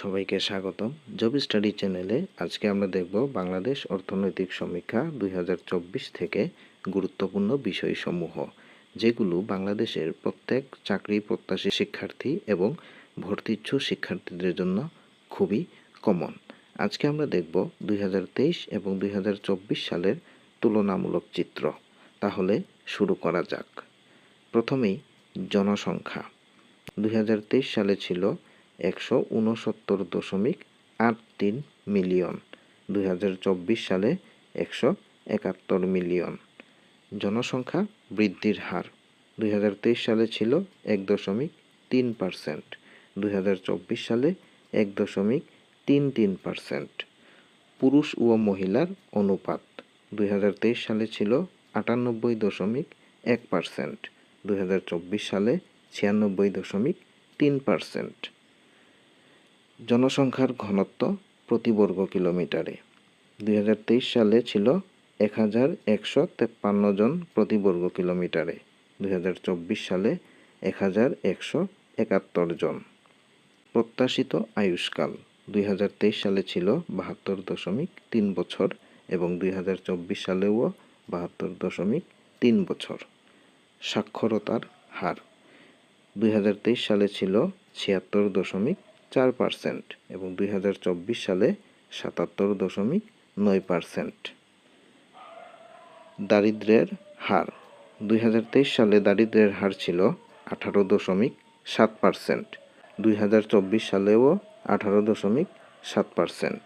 সবাইকে স্বাগতম। Job study চ্যানেলে আজকে আমরা দেখব বাংলাদেশ অর্থনৈতিক সমীক্ষা দুই হাজার চব্বিশ থেকে গুরুত্বপূর্ণ বিষয়সমূহ, যেগুলো বাংলাদেশের প্রত্যেক চাকরি প্রত্যাশী শিক্ষার্থী এবং ভর্তিচ্ছু শিক্ষার্থীদের জন্য খুবই কমন আজকে আমরা দেখব দুই হাজার তেইশ এবং দুই হাজার চব্বিশ সালের তুলনামূলক চিত্র। তাহলে শুরু করা যাক। প্রথমেই জনসংখ্যা। দুই হাজার তেইশ সালে ছিল একশো উনসত্তর দশমিক আট তিন মিলিয়ন। দুই হাজার চব্বিশ সালে একশো একাত্তর মিলিয়ন। জনসংখ্যা বৃদ্ধির হার। দুই হাজার তেইশ সালে ছিল এক দশমিক তিন পার্সেন্ট। দুই সালে এক দশমিক তিন তিন পার্সেন্ট। পুরুষ ও মহিলার অনুপাত। দুই হাজার তেইশ সালে ছিল আটানব্বই দশমিক এক পার্সেন্ট। দু হাজার চব্বিশ সালে ছিয়ানব্বই দশমিক তিন পার্সেন্ট। জনসংখ্যার ঘনত্ব প্রতি বর্গ কিলোমিটারে। দুই হাজার তেইশ সালে ছিল এক হাজার একশো তেপ্পান্ন জন প্রতি বর্গ কিলোমিটারে। দুই হাজার চব্বিশ সালে এক হাজার একশো একাত্তর জন। প্রত্যাশিত আয়ুষ্কাল দুই হাজার তেইশ সালে ছিল বাহাত্তর দশমিক তিন বছর এবং দুই হাজার চব্বিশ সালেও বাহাত্তর দশমিক তিন বছর। সাক্ষরতার হার দুই হাজার তেইশ সালে ছিল ছিয়াত্তর দশমিক চার পার্সেন্ট এবং দুই হাজার চব্বিশ সালে সাতাত্তর দশমিক নয় পার্সেন্ট দারিদ্র্যের হার, দুই হাজার তেইশ সালে দারিদ্র্যের হার ছিল আঠারো দশমিক সাত পার্সেন্ট দুই হাজার চব্বিশ সালেও আঠারো দশমিক সাত পার্সেন্ট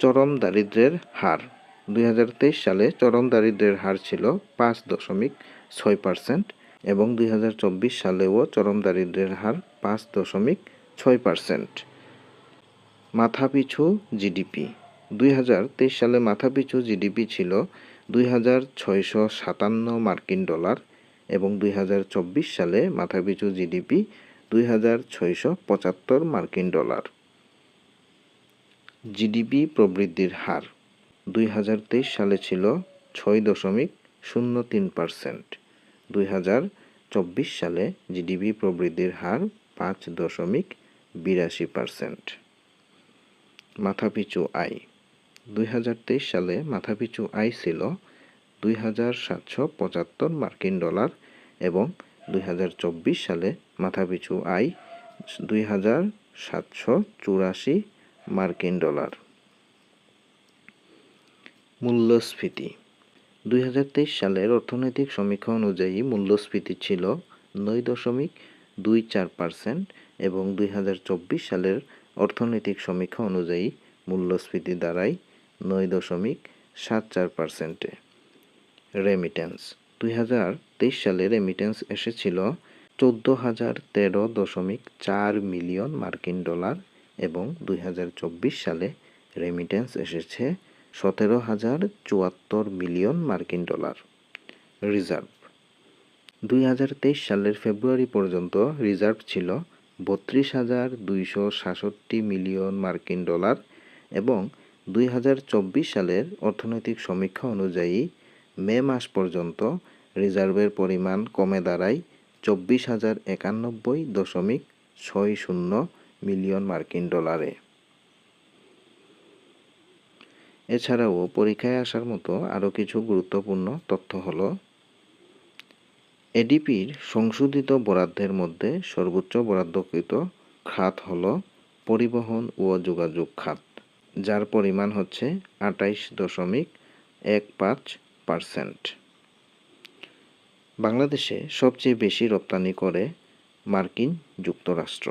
চরম দারিদ্র্যের হার, দুই হাজার তেইশ সালে চরম দারিদ্র্যের হার ছিল পাঁচ দশমিক ছয় পার্সেন্ট এবং দুই হাজার চব্বিশ সালেও চরম দারিদ্র্যের হার পাঁচ দশমিক ছয় পার্সেন্ট মাথাপিছু জিডিপি। দুই হাজার তেইশ সালে মাথাপিছু জিডিপি ছিল দুই হাজার ছয়শো সাতান্ন মার্কিন ডলার এবং দুই হাজার চব্বিশ সালে মাথাপিছু জিডিপি দুই হাজার ছয়শো পঁচাত্তর মার্কিন ডলার। জিডিপি প্রবৃদ্ধির হার দুই হাজার তেইশ সালে ছিল ছয় দশমিক শূন্য তিন পার্সেন্ট দুই হাজার চব্বিশ সালে জিডিপি প্রবৃদ্ধির হার পাঁচ দশমিক বিরাশি পার্সেন্ট। মাথাপিছু আয় দুই হাজার তেইশ সালে মাথাপিছু আয় ছিল দুই হাজার সাতশো পঁচাত্তর মার্কিন ডলার এবং দুই হাজার চব্বিশ সালে মাথাপিছু আয় দুই হাজার সাতশো চুরাশি মার্কিন ডলার। মূল্যস্ফীতি। দুই হাজার তেইশ সালের অর্থনৈতিক সমীক্ষা অনুযায়ী মূল্যস্ফীতি ছিল নয় দশমিক দুই চার পার্সেন্ট এবং দুই হাজার চব্বিশ সালের অর্থনৈতিক সমীক্ষা অনুযায়ী মূল্যস্ফীতি দাঁড়ায় নয় দশমিক সাত চার পার্সেন্টে। রেমিটেন্স। দুই হাজার তেইশ সালে রেমিটেন্স এসেছিল চোদ্দ হাজার তেরো দশমিক চার মিলিয়ন মার্কিন ডলার এবং দুই হাজার চব্বিশ সালে রেমিটেন্স এসেছে সতেরো হাজার চুয়াত্তর মিলিয়ন মার্কিন ডলার। রিজার্ভ। দুই হাজার তেইশ সালের ফেব্রুয়ারি পর্যন্ত রিজার্ভ ছিল বত্রিশ হাজার দুইশো সাতষট্টি মিলিয়ন মার্কিন ডলার এবং দুই হাজার চব্বিশ সালের অর্থনৈতিক সমীক্ষা অনুযায়ী মে মাস পর্যন্ত রিজার্ভের পরিমাণ কমে দাঁড়ায় চব্বিশ হাজার একানব্বই দশমিক ছয় শূন্য মিলিয়ন মার্কিন ডলারে। এছাড়াও পরীক্ষায় আসার মতো আরও কিছু গুরুত্বপূর্ণ তথ্য হল এডিপির সংশোধিত বরাদ্দের মধ্যে সর্বোচ্চ বরাদ্দকৃত খাত হল পরিবহন ও যোগাযোগ খাত, যার পরিমাণ হচ্ছে আটাইশ দশমিক এক পাঁচ পারসেন্ট। বাংলাদেশে সবচেয়ে বেশি রপ্তানি করে মার্কিন যুক্তরাষ্ট্র,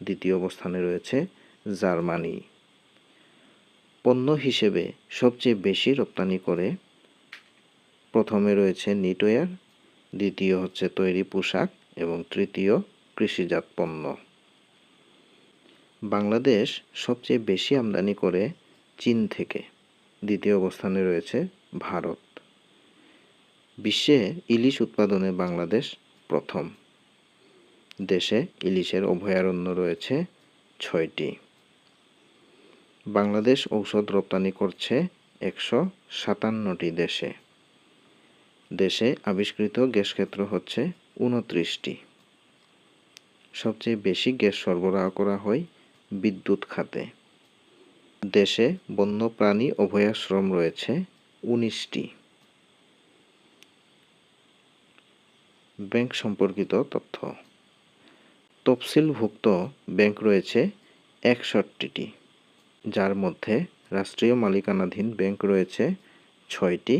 দ্বিতীয় অবস্থানে রয়েছে জার্মানি। পণ্য হিসেবে সবচেয়ে বেশি রপ্তানি করে প্রথমে রয়েছে নিটওয়্যার দ্বিতীয় হচ্ছে তৈরি পোশাক এবং তৃতীয় কৃষিজাত পণ্য। বাংলাদেশ সবচেয়ে বেশি আমদানি করে চীন থেকে। দ্বিতীয় অবস্থানে রয়েছে ভারত। বিশ্বে ইলিশ উৎপাদনে বাংলাদেশ প্রথম। দেশে ইলিশের অভয়ারণ্য রয়েছে ছয়টি। বাংলাদেশ ঔষধ রপ্তানি করছে একশো সাতান্নটি দেশে। দেশে আবিষ্কৃত গ্যাস ক্ষেত্র হচ্ছে উনত্রিশটি। সবচেয়ে বেশি গ্যাস সরবরাহ করা হয় বিদ্যুৎ খাতে। দেশে বন্যপ্রাণী অভয়াশ্রম রয়েছে উনিশটি। ব্যাংক সম্পর্কিত তথ্য। তফসিলভুক্ত ব্যাংক রয়েছে একষট্টিটি, যার মধ্যে রাষ্ট্রীয় মালিকানাধীন ব্যাংক রয়েছে ছয়টি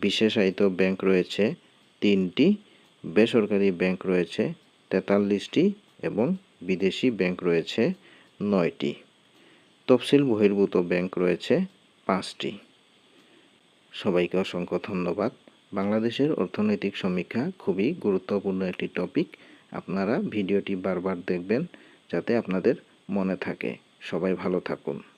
বিশেষায়িত ব্যাংক রয়েছে, তিনটি বেসরকারি ব্যাংক রয়েছে, তেতাল্লিশটি এবং বিদেশি ব্যাংক রয়েছে, নয়টি। তফসিল বহির্ভূত ব্যাংক রয়েছে, পাঁচটি। সবাইকে অসংখ্য ধন্যবাদ। বাংলাদেশের অর্থনৈতিক সমীক্ষা খুবই গুরুত্বপূর্ণ একটি টপিক। আপনারা ভিডিওটি বারবার দেখবেন যাতে আপনাদের মনে থাকে। সবাই ভালো থাকুন।